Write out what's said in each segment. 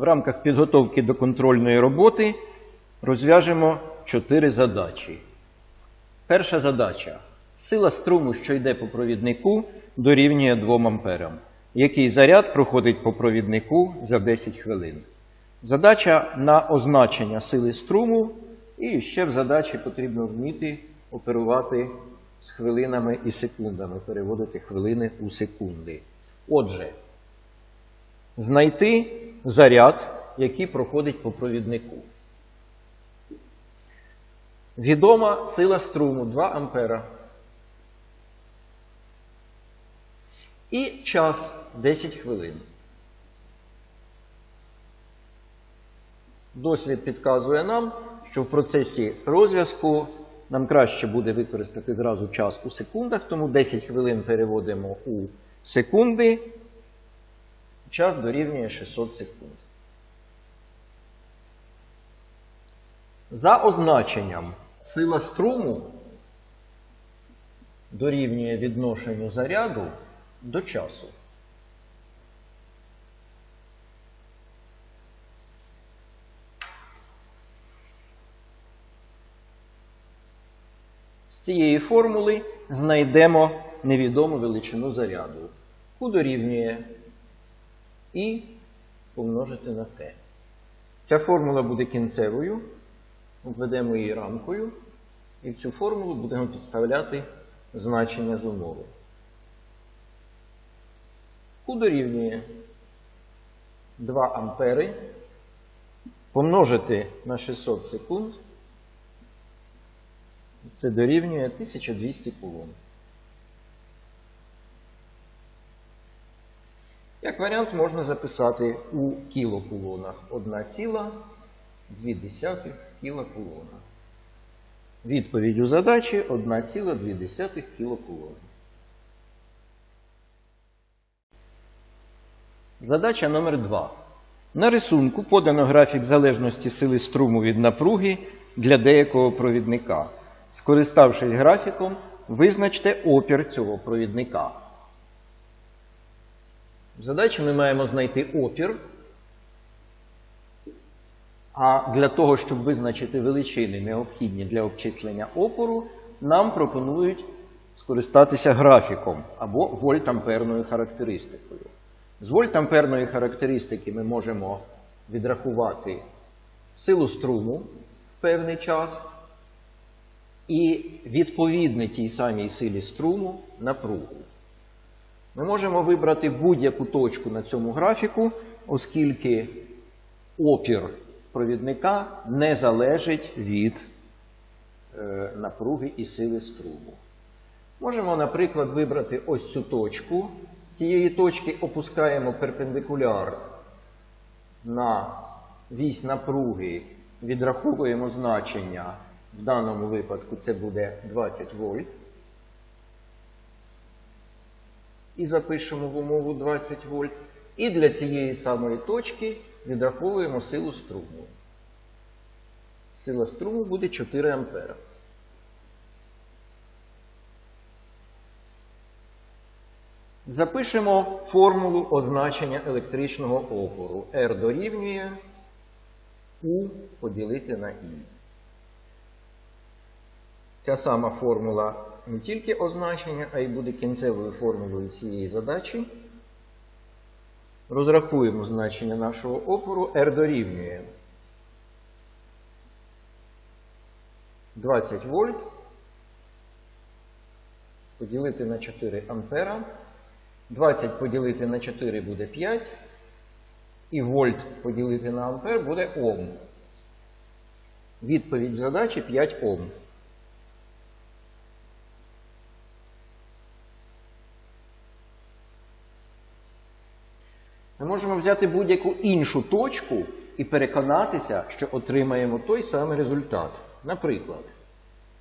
в рамках підготовки до контрольної роботи розв'яжемо чотири задачі. Перша задача. Сила струму, що йде по провіднику, дорівнює 2 амперам. Який заряд проходить по провіднику за 10 хвилин? Задача на означення сили струму, і ще в задачі потрібно вміти оперувати з хвилинами і секундами, переводити хвилини у секунди. Отже, знайти заряд, який проходить по провіднику. Відома сила струму 2 ампера. І час 10 хвилин. Досвід підказує нам, що в процесі розв'язку нам краще буде використати зразу час у секундах, тому 10 хвилин переводимо у секунди. Час дорівнює 600 секунд. За означенням сила струму дорівнює відношенню заряду до часу. З цієї формули знайдемо невідому величину заряду. Q дорівнює і помножити на t. Ця формула буде кінцевою. Обведемо її рамкою. І в цю формулу будемо підставляти значення з умови. Q дорівнює 2 ампери помножити на 600 секунд. Це дорівнює 1200 кулон. Як варіант можна записати у кілокулонах 1,2 кілокулона. Відповідь у задачі 1,2 кілокулона. Задача номер 2. На рисунку подано графік залежності сили струму від напруги для деякого провідника. Скориставшись графіком, визначте опір цього провідника. Задачі ми маємо знайти опір. А для того, щоб визначити величини, необхідні для обчислення опору, нам пропонують скористатися графіком або вольтамперною характеристикою. З вольтамперної характеристики ми можемо відрахувати силу струму в певний час і відповідне тій самій силі струму напругу. Ми можемо вибрати будь-яку точку на цьому графіку, оскільки опір провідника не залежить від е, напруги і сили струму. Можемо, наприклад, вибрати ось цю точку. З цієї точки опускаємо перпендикуляр на вісь напруги, відраховуємо значення. В даному випадку це буде 20 вольт. І запишемо в умову 20 вольт. І для цієї самої точки відраховуємо силу струму. Сила струму буде 4 ампера. Запишемо формулу означення електричного опору. R дорівнює U поділити на I. Ця сама формула не тільки означення, а й буде кінцевою формулою цієї задачі. Розрахуємо значення нашого опору. R дорівнює 20 вольт поділити на 4 ампера. 20 поділити на 4 буде 5. І вольт поділити на ампер буде Ом. Відповідь задачі 5 Ом. Можемо взяти будь-яку іншу точку і переконатися, що отримаємо той самий результат. Наприклад,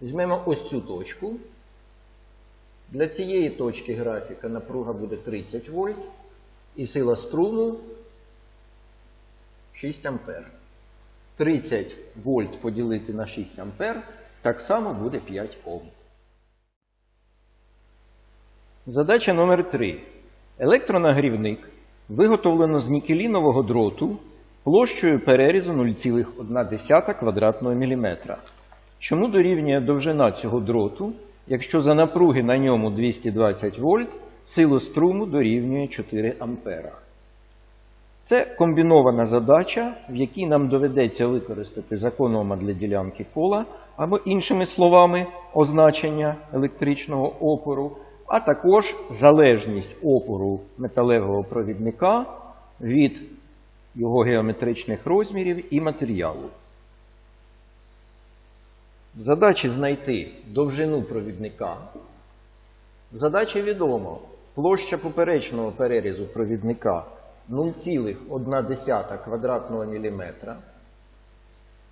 візьмемо ось цю точку. Для цієї точки графіка напруга буде 30 вольт і сила струму 6 ампер. 30 вольт поділити на 6 ампер так само буде 5 Ом. Задача номер 3. Електронагрівник виготовлено з нікелінового дроту площею перерізу 0,1 квадратного міліметра. Чому дорівнює довжина цього дроту, якщо за напруги на ньому 220 вольт, силу струму дорівнює 4 ампера? Це комбінована задача, в якій нам доведеться використати закон Ома для ділянки кола, або іншими словами, означення електричного опору, а також залежність опору металевого провідника від його геометричних розмірів і матеріалу. В задачі знайти довжину провідника. В задачі відомо, площа поперечного перерізу провідника 0,1 квадратного міліметра.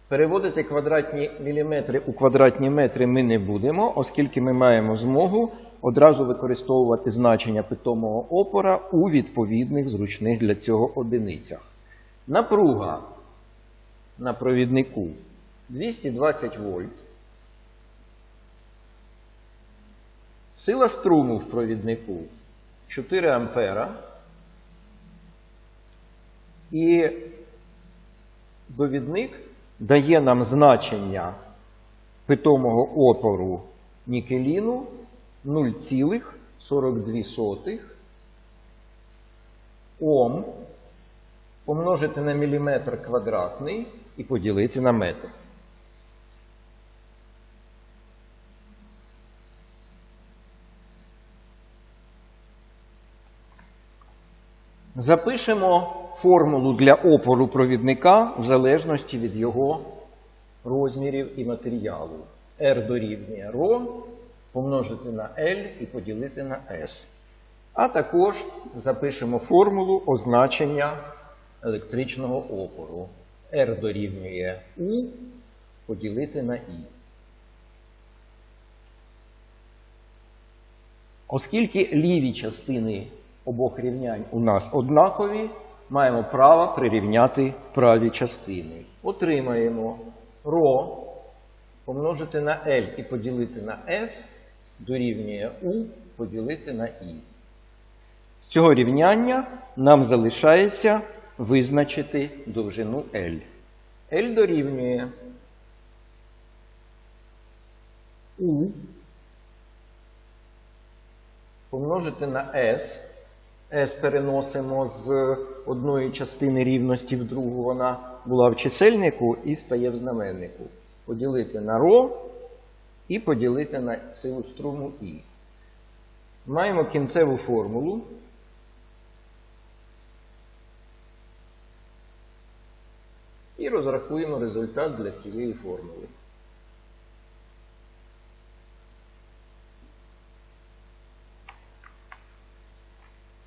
Переводити квадратні міліметри у квадратні метри ми не будемо, оскільки ми маємо змогу одразу використовувати значення питомого опора у відповідних зручних для цього одиницях. Напруга на провіднику 220 вольт. Сила струму в провіднику 4 ампера. І довідник дає нам значення питомого опору нікеліну 0,42 Ом помножити на міліметр квадратний і поділити на метр. Запишемо формулу для опору провідника в залежності від його розмірів і матеріалу. R дорівнює ρ помножити на L і поділити на S. А також запишемо формулу означення електричного опору. R дорівнює U поділити на I. Оскільки ліві частини обох рівнянь у нас однакові, маємо право прирівняти праві частини. Отримаємо ρ помножити на L і поділити на S дорівнює U поділити на I. З цього рівняння нам залишається визначити довжину L. L дорівнює U помножити на S. S переносимо з одної частини рівності в другу, вона була в чисельнику і стає в знаменнику. Поділити на ρ і поділити на силу струму І. Маємо кінцеву формулу. І розрахуємо результат для цієї формули.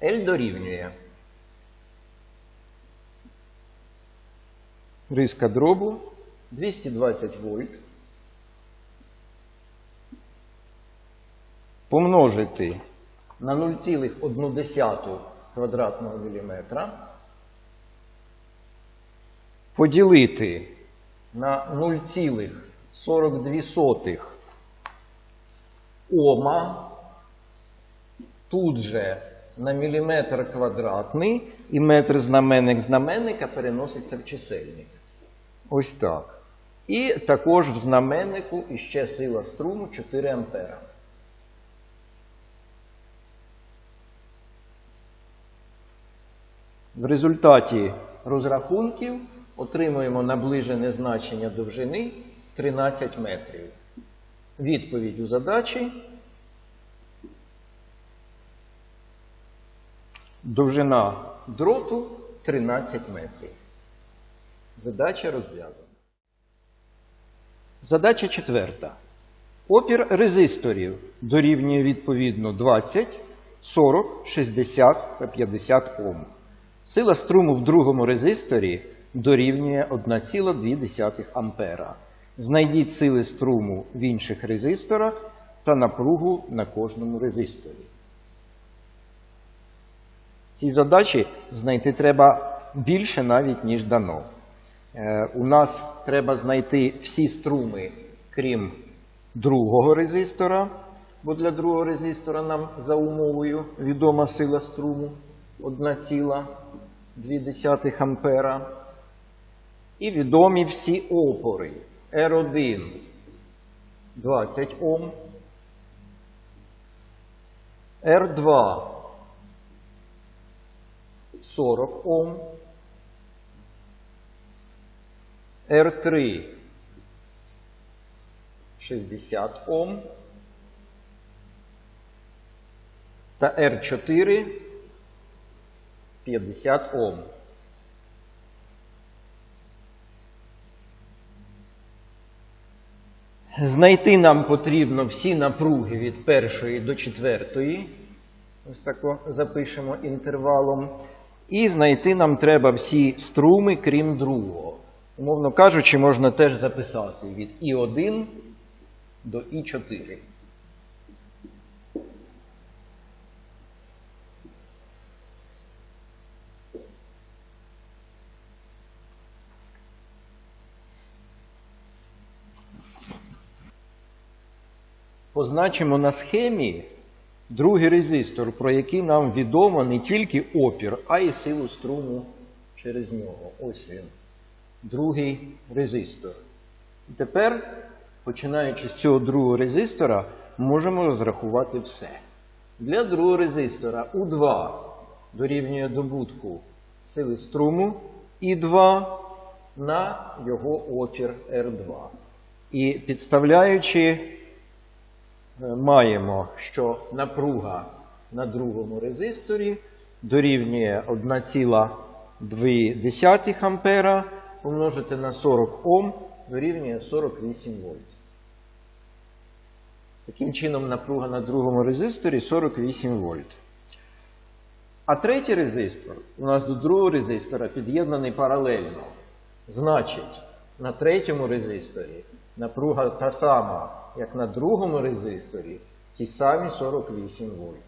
L дорівнює риска дробу 220 вольт помножити на 0,1 квадратного міліметра поділити на 0,42 ома тут же на міліметр квадратний і метр знаменник знаменника переноситься в чисельник. Ось так. І також в знаменнику іще сила струму 4 ампера. В результаті розрахунків отримуємо наближене значення довжини 13 метрів. Відповідь у задачі Довжина дроту 13 метрів. Задача розв'язана. Задача четверта. Опір резисторів дорівнює відповідно 20, 40, 60 та 50 Ом. Сила струму в другому резисторі дорівнює 1,2 ампера. Знайдіть сили струму в інших резисторах та напругу на кожному резисторі. Цій задачі знайти треба більше навіть, ніж дано. Е, у нас треба знайти всі струми, крім другого резистора, бо для другого резистора нам за умовою відома сила струму 1,2 ампера. І відомі всі опори. R1 20 Ом. R2 40 Ом. R3 60 Ом. Та R4 50 Ом. Знайти нам потрібно всі напруги від першої до четвертої. Ось так запишемо інтервалом. І знайти нам треба всі струми, крім другого. Умовно кажучи, можна теж записати від І1 до І4. Позначимо на схемі другий резистор, про який нам відомо не тільки опір, а й силу струму через нього. Ось він. Другий резистор. І тепер, починаючи з цього другого резистора, можемо розрахувати все. Для другого резистора У2 дорівнює добутку сили струму І2 на його опір R2. І підставляючи маємо, що напруга на другому резисторі дорівнює 1,2 ампера помножити на 40 Ом дорівнює 48 вольт. Таким чином, напруга на другому резисторі 48 вольт. А третій резистор у нас до другого резистора під'єднаний паралельно. Значить, на третьому резисторі напруга та сама, як на другому резисторі, ті самі 48 вольт.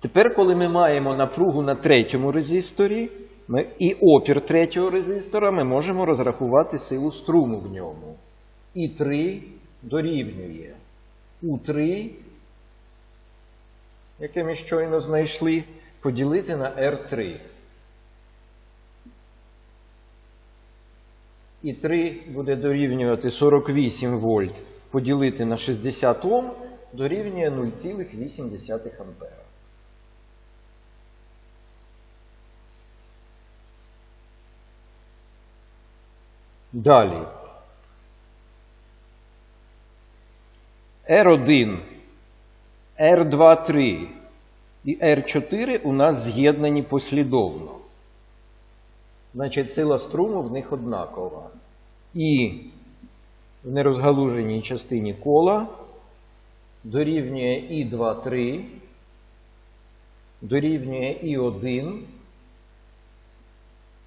Тепер, коли ми маємо напругу на третьому резисторі ми, і опір третього резистора, ми можемо розрахувати силу струму в ньому. І3 дорівнює У3, яке ми щойно знайшли, поділити на R3. І 3 буде дорівнювати 48 вольт поділити на 60 Ом дорівнює 0,8 ампера. Далі. R1, R2, і R4 у нас з'єднані послідовно. Значить, сила струму в них однакова. І в нерозгалуженій частині кола дорівнює І2, 3, дорівнює І1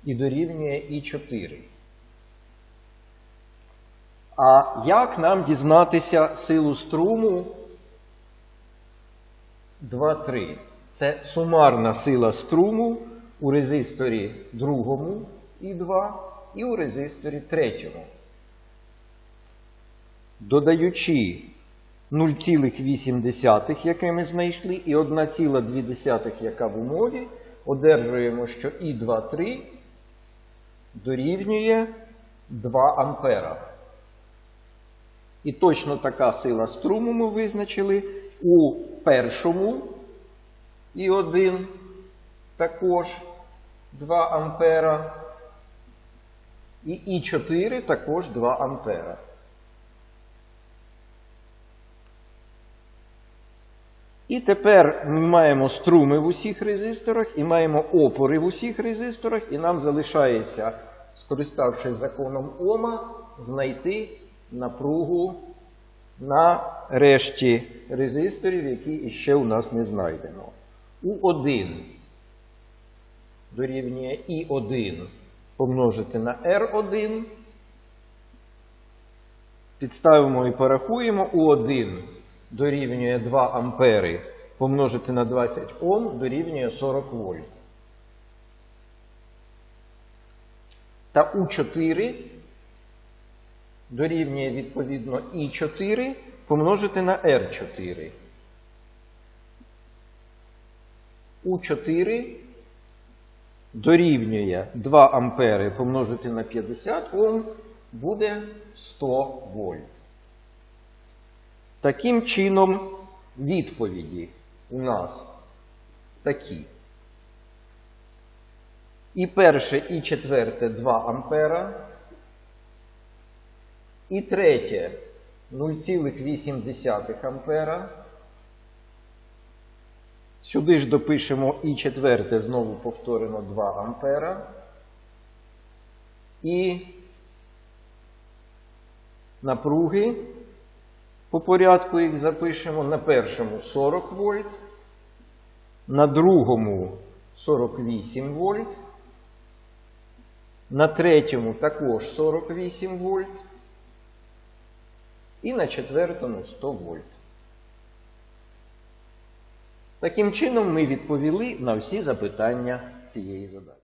і дорівнює І4. А як нам дізнатися силу струму 2,3? Це сумарна сила струму у резисторі другому І2 і у резисторі третьому. Додаючи 0,8, яке ми знайшли, і 1,2, яка в умові, одержуємо, що І2,3 дорівнює 2 ампера. І точно така сила струму ми визначили у першому І1 також 2 ампера. І І4 також 2 ампера. І тепер ми маємо струми в усіх резисторах і маємо опори в усіх резисторах, і нам залишається, скориставшись законом Ома, знайти напругу на решті резисторів, які іще у нас не знайдено. У1 дорівнює І1 помножити на R1. Підставимо і порахуємо У1 дорівнює 2 ампери помножити на 20 Ом дорівнює 40 вольт. Та У4 дорівнює відповідно І4 помножити на R4. У4 дорівнює 2 ампери помножити на 50 Ом буде 100 вольт. Таким чином, відповіді у нас такі. І перше, і четверте 2 ампера. І третє 0,8 ампера. Сюди ж допишемо і четверте, знову повторимо 2 ампера. І напруги по порядку їх запишемо. На першому 40 вольт, на другому 48 вольт, на третьому також 48 вольт. І на четвертому 100 вольт. Таким чином ми відповіли на всі запитання цієї задачі.